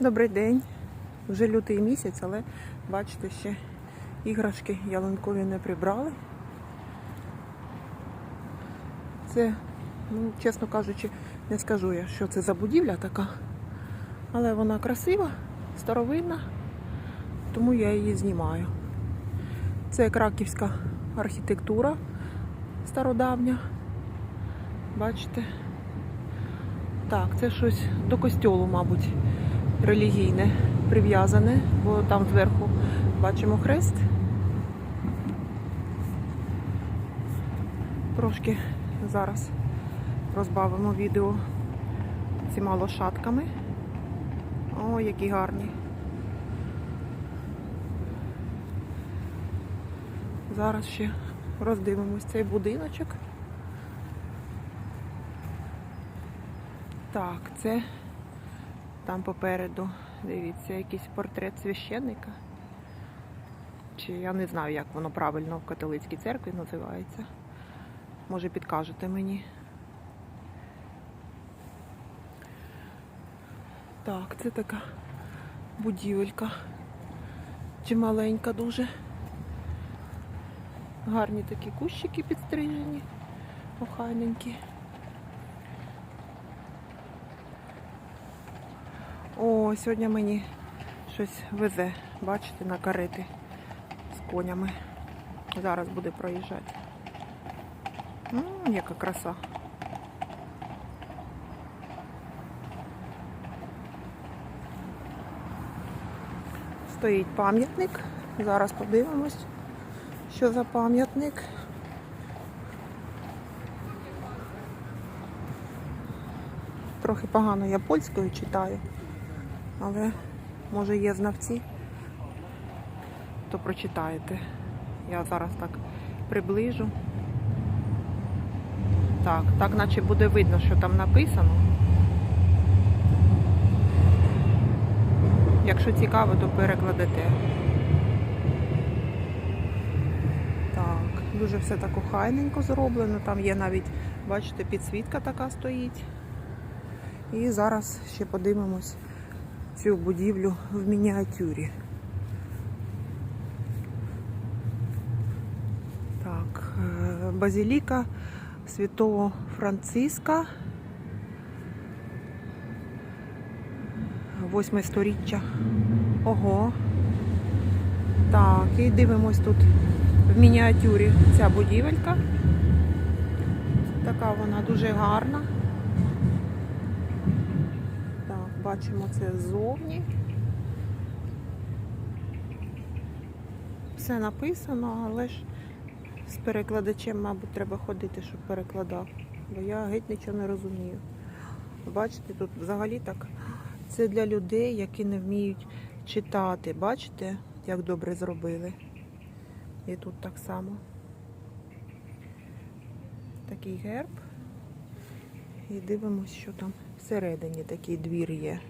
Добрий день. Вже лютий місяць, але бачите, ще іграшки ялинкові не прибрали. Це, ну, чесно кажучи, не скажу я, що це за будівля така. Але вона красива, старовинна, тому я її знімаю. Це краківська архітектура стародавня. Бачите? Так, це щось до костьолу, мабуть, релігійне прив'язане, бо там зверху бачимо хрест. Трошки зараз розбавимо відео цими лошадками. О, які гарні. Зараз ще роздивимось цей будиночок. Так, це там попереду, дивіться, якийсь портрет священника. Чи я не знаю, як воно правильно в католицькій церкві називається. Може підкажете мені. Так, це така будівелька. Чи маленька дуже. Гарні такі кущики підстрижені, охайненькі. О, сьогодні мені щось везе, бачите, на карети з конями. Зараз буде проїжджати. М, яка краса. Стоїть пам'ятник. Зараз подивимось, що за пам'ятник. Трохи погано я польською читаю, але може є знавці, то прочитаєте. Я зараз так приближу. Так, так наче буде видно, що там написано. Якщо цікаво, то перекладете. Так, дуже все так охайненько зроблено. Там є навіть, бачите, підсвітка така стоїть. І зараз ще подивимось цю будівлю в мініатюрі. Так, е, базіліка святого Франциска. Восьме сторіччя. Ого. Так, і дивимось тут в мініатюрі ця будівелька. Така вона дуже гарна. Так, бачимо це ззовні. Все написано, але ж з перекладачем, мабуть, треба ходити, щоб перекладав. Бо я геть нічого не розумію. Бачите, тут взагалі так. Це для людей, які не вміють читати. Бачите, як добре зробили. І тут так само. Такий герб. І дивимось, що там всередині такий двір є.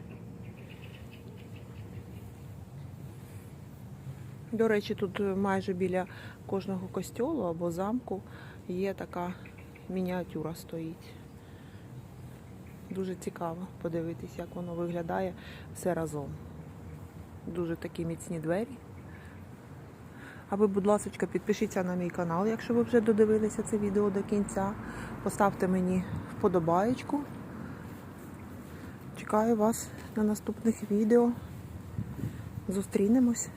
До речі, тут майже біля кожного костьолу або замку є така мініатюра стоїть. Дуже цікаво подивитись, як воно виглядає все разом. Дуже такі міцні двері. А ви, будь ласка, підпишіться на мій канал, якщо ви вже додивилися це відео до кінця. Поставте мені вподобаєчку. Чекаю вас на наступних відео. Зустрінемось.